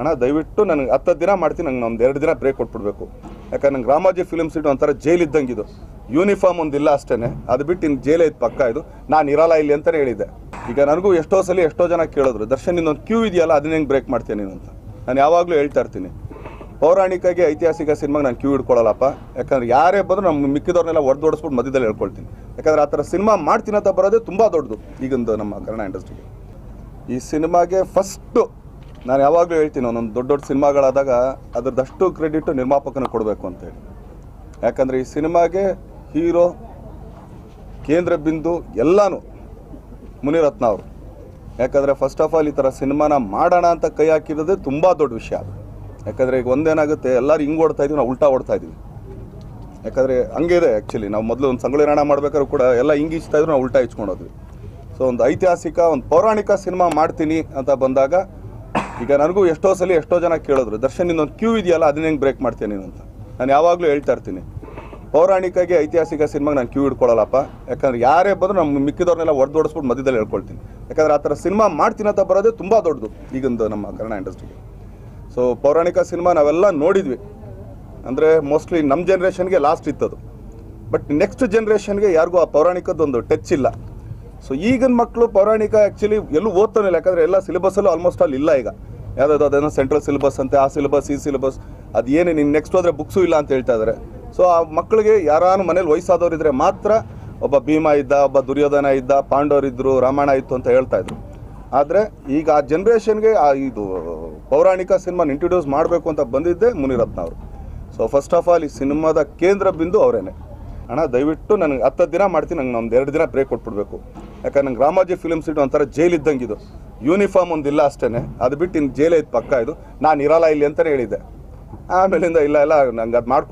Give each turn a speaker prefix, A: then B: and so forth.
A: ಅಣ್ಣ, ದಯವಿಟ್ಟು ನನಗೆ ಹತ್ತು ದಿನ ಮಾಡ್ತೀನಿ, ನಂಗೆ ಒಂದು ಎರಡು ದಿನ ಬ್ರೇಕ್ ಕೊಟ್ಬಿಡ್ಬೇಕು. ಯಾಕಂದ್ರೆ ನಂಗೆ ರಾಮಾಜಿ ಫಿಲಮ್ ಸಿಟಿ ಒಂಥರ ಜೈಲ್ ಇದ್ದಂಗೆ ಇದು. ಯೂನಿಫಾರ್ಮ್ ಒಂದಿಲ್ಲ ಅಷ್ಟೇ ಅದು ಬಿಟ್ಟು ಇನ್ನು ಜೈಲೇ ಇದು ಪಕ್ಕ ಇದು. ನಾನು ಇರಲ್ಲ ಇಲ್ಲಿ ಅಂತಲೇ ಹೇಳಿದ್ದೆ. ಈಗ ನನಗೂ ಎಷ್ಟೋ ಸಲ ಎಷ್ಟೋ ಜನ ಕೇಳಿದ್ರು, ದರ್ಶನ್ ಇನ್ನೊಂದು ಕ್ಯೂ ಇದೆಯಲ್ಲ, ಅದನ್ನ ಹೆಂಗೆ ಬ್ರೇಕ್ ಮಾಡ್ತೀನಿ ನೀನು ಅಂತ? ನಾನು ಯಾವಾಗಲೂ ಹೇಳ್ತಾ ಇರ್ತೀನಿ. ಪೌರಾಣಿಕಗೆ ಐತಿಹಾಸಿಕ ಸಿನಿಮಾಗೆ ನಾನು ಕ್ಯೂ ಹಿಡ್ಕೊಳ್ಳಲ್ಲಪ್ಪ ಯಾಕಂದ್ರೆ ಯಾರೇ ಬಂದರೂ ನಮ್ಮ ಮಿಕ್ಕಿದವ್ರನ್ನೆಲ್ಲ ಹೊಡೆದೋಡಿಸ್ಬಿಟ್ಟು ಮಧ್ಯದಲ್ಲಿ ಹೇಳ್ಕೊಳ್ತೀನಿ. ಯಾಕಂದ್ರೆ ಆ ಥರ ಸಿನಿಮಾ ಮಾಡ್ತೀನಂತ ಬರೋದೇ ತುಂಬ ದೊಡ್ಡದು ಈಗಿಂದು ನಮ್ಮ ಕನ್ನಡ ಇಂಡಸ್ಟ್ರಿಗೆ ಈ ಸಿನಿಮಾಗೆ ಫಸ್ಟು ನಾನು ಯಾವಾಗಲೂ ಹೇಳ್ತೀನಿ, ಒಂದೊಂದು ದೊಡ್ಡ ದೊಡ್ಡ ಸಿನಿಮಾಗಳಾದಾಗ ಅದರದಷ್ಟು ಕ್ರೆಡಿಟ್ ನಿರ್ಮಾಪಕನ ಕೊಡಬೇಕು ಅಂತೇಳಿ ಯಾಕಂದರೆ ಈ ಸಿನಿಮಾಗೆ ಹೀರೋ, ಕೇಂದ್ರ ಬಿಂದು ಎಲ್ಲನೂ ಮುನಿರತ್ನ ಅವರು. ಯಾಕಂದರೆ ಫಸ್ಟ್ ಆಫ್ ಆಲ್ ಈ ಥರ ಸಿನಿಮಾನ ಮಾಡೋಣ ಅಂತ ಕೈ ಹಾಕಿರೋದೇ ತುಂಬ ದೊಡ್ಡ ವಿಷಯ ಯಾಕಂದರೆ ಈಗ ಒಂದೇನಾಗುತ್ತೆ, ಎಲ್ಲರೂ ಹಿಂಗೆ ಓಡ್ತಾ ಇದೀವಿ, ನಾವು ಉಲ್ಟಾ ಓಡ್ತಾ ಇದ್ದೀವಿ ಯಾಕಂದರೆ ಹಂಗೆ ಇದೆ ಆ್ಯಕ್ಚುಲಿ ನಾವು ಮೊದಲು ಒಂದು ಸಂಗೊಳ್ಳಿ ರಾಣ ಮಾಡ್ಬೇಕಾದ್ರೂ ಕೂಡ ಎಲ್ಲ ಹಿಂಗೆ ಇಚ್ತಾ ಇದ್ರು, ನಾವು ಉಲ್ಟಾ ಇಚ್ಕೊಂಡೋದ್ವಿ ಸೊ ಒಂದು ಐತಿಹಾಸಿಕ, ಒಂದು ಪೌರಾಣಿಕ ಸಿನಿಮಾ ಮಾಡ್ತೀನಿ ಅಂತ ಬಂದಾಗ ಈಗ ನನಗೂ ಎಷ್ಟೋ ಸಲ ಎಷ್ಟೋ ಜನ ಕೇಳಿದ್ರು, ದರ್ಶನ್ ಇನ್ನೊಂದು ಕ್ಯೂ ಇದೆಯಲ್ಲ, ಅದನ್ನ ಹೆಂಗೆ ಬ್ರೇಕ್ ಮಾಡ್ತೀನಿ ನೀನು ಅಂತ? ನಾನು ಯಾವಾಗಲೂ ಹೇಳ್ತಾ ಇರ್ತೀನಿ. ಪೌರಾಣಿಕಗೆ ಐತಿಹಾಸಿಕ ಸಿನಿಮಾಗೆ ನಾನು ಕ್ಯೂ ಹಿಡ್ಕೊಳ್ಳಲ್ಲಪ್ಪ ಯಾಕಂದ್ರೆ ಯಾರೇ ಬಂದರೂ ನಮ್ಮ ಮಿಕ್ಕಿದವ್ರನ್ನೆಲ್ಲ ಹೊಡೆದೋಡಿಸ್ಬಿಟ್ಟು ಮಧ್ಯದಲ್ಲಿ ಹೇಳ್ಕೊಳ್ತೀನಿ. ಯಾಕಂದ್ರೆ ಆ ಥರ ಸಿನಿಮಾ ಮಾಡ್ತೀನಿ ಅಂತ ಬರೋದೇ ತುಂಬ ದೊಡ್ಡದು ಈಗಿಂದು ನಮ್ಮ ಕನ್ನಡ ಇಂಡಸ್ಟ್ರಿಗೆ. ಸೊ ಪೌರಾಣಿಕ ಸಿನಿಮಾ ನಾವೆಲ್ಲ ನೋಡಿದ್ವಿ. ಅಂದರೆ ಮೋಸ್ಟ್ಲಿ ನಮ್ಮ ಜನ್ರೇಷನ್ಗೆ ಲಾಸ್ಟ್ ಇತ್ತದು. ಬಟ್ ನೆಕ್ಸ್ಟ್ ಜನ್ರೇಷನ್ಗೆ ಯಾರಿಗೂ ಆ ಪೌರಾಣಿಕದ್ದೊಂದು ಟಚ್ ಇಲ್ಲ. ಸೊ ಈಗಿನ ಮಕ್ಕಳು ಪೌರಾಣಿಕ ಆ್ಯಕ್ಚುಲಿ ಎಲ್ಲೂ ಓದ್ತಾನೆ ಇಲ್ಲ ಯಾಕಂದರೆ ಎಲ್ಲ ಸಿಲೆಬಸ್ಸಲ್ಲೂ ಆಲ್ಮೋಸ್ಟ್ ಅಲ್ಲಿ ಇಲ್ಲ ಈಗ. ಯಾವುದಾದ್ರು ಅದೇನೋ ಸೆಂಟ್ರಲ್ ಸಿಲೆಬಸ್ ಅಂತೆ, ಆ ಸಿಲೆಬಸ್ ಈ ಸಿಲೆಬಸ್ ಅದು ಏನೇ ನಿನ್ನ ನೆಕ್ಸ್ಟ್ ಹೋದರೆ ಬುಕ್ಸು ಇಲ್ಲ ಅಂತ ಹೇಳ್ತಾ ಇದ್ದಾರೆ ಸೊ ಆ ಮಕ್ಕಳಿಗೆ ಯಾರಾನು ಮನೇಲಿ ವಯಸ್ಸಾದವರಿದ್ರೆ ಮಾತ್ರ ಒಬ್ಬ ಭೀಮ ಇದ್ದ, ಒಬ್ಬ ದುರ್ಯೋಧನ ಇದ್ದ ಪಾಂಡವರಿದ್ದರು ರಾಮಾಯಣ ಇತ್ತು ಅಂತ ಹೇಳ್ತಾ ಇದ್ರು. ಆದರೆ ಈಗ ಆ ಜನ್ರೇಷನ್ಗೆ ಆ ಇದು ಪೌರಾಣಿಕ ಸಿನಿಮಾನ ಇಂಟ್ರೊಡ್ಯೂಸ್ ಮಾಡಬೇಕು ಅಂತ ಬಂದಿದ್ದೆ ಮುನಿರತ್ನ ಅವರು. ಸೊ ಫಸ್ಟ್ ಆಫ್ ಆಲ್ ಈ ಸಿನಿಮಾದ ಕೇಂದ್ರ ಬಿಂದು ಅವರೇನೆ. ಅಣ್ಣ, ದಯವಿಟ್ಟು ನನಗೆ ಹತ್ತು ದಿನ ಮಾಡ್ತೀನಿ, ನಂಗೆ ಒಂದು ಎರಡು ದಿನ ಬ್ರೇಕ್ ಕೊಟ್ಬಿಡ್ಬೇಕು. ಯಾಕಂದ್ರೆ ನಂಗೆ ರಾಮಾಜಿ ಫಿಲಮ್ ಸಿಟಿ ಒಂಥರ ಜೈಲ್ ಇದ್ದಂಗೆ ಇದು. ಯೂನಿಫಾರ್ಮ್ ಒಂದಿಲ್ಲ ಅಷ್ಟೇ ಅದು ಬಿಟ್ಟು ಇನ್ನು ಜೈಲೇ ಇದು ಪಕ್ಕ ಇದು. ನಾನು ಇರಲ್ಲ ಇಲ್ಲಿ ಅಂತಲೇ ಹೇಳಿದ್ದೆ. ಆಮೇಲಿಂದ ಇಲ್ಲ ಇಲ್ಲ, ನಂಗೆ ಅದು ಮಾಡ್ಕೊಡಿ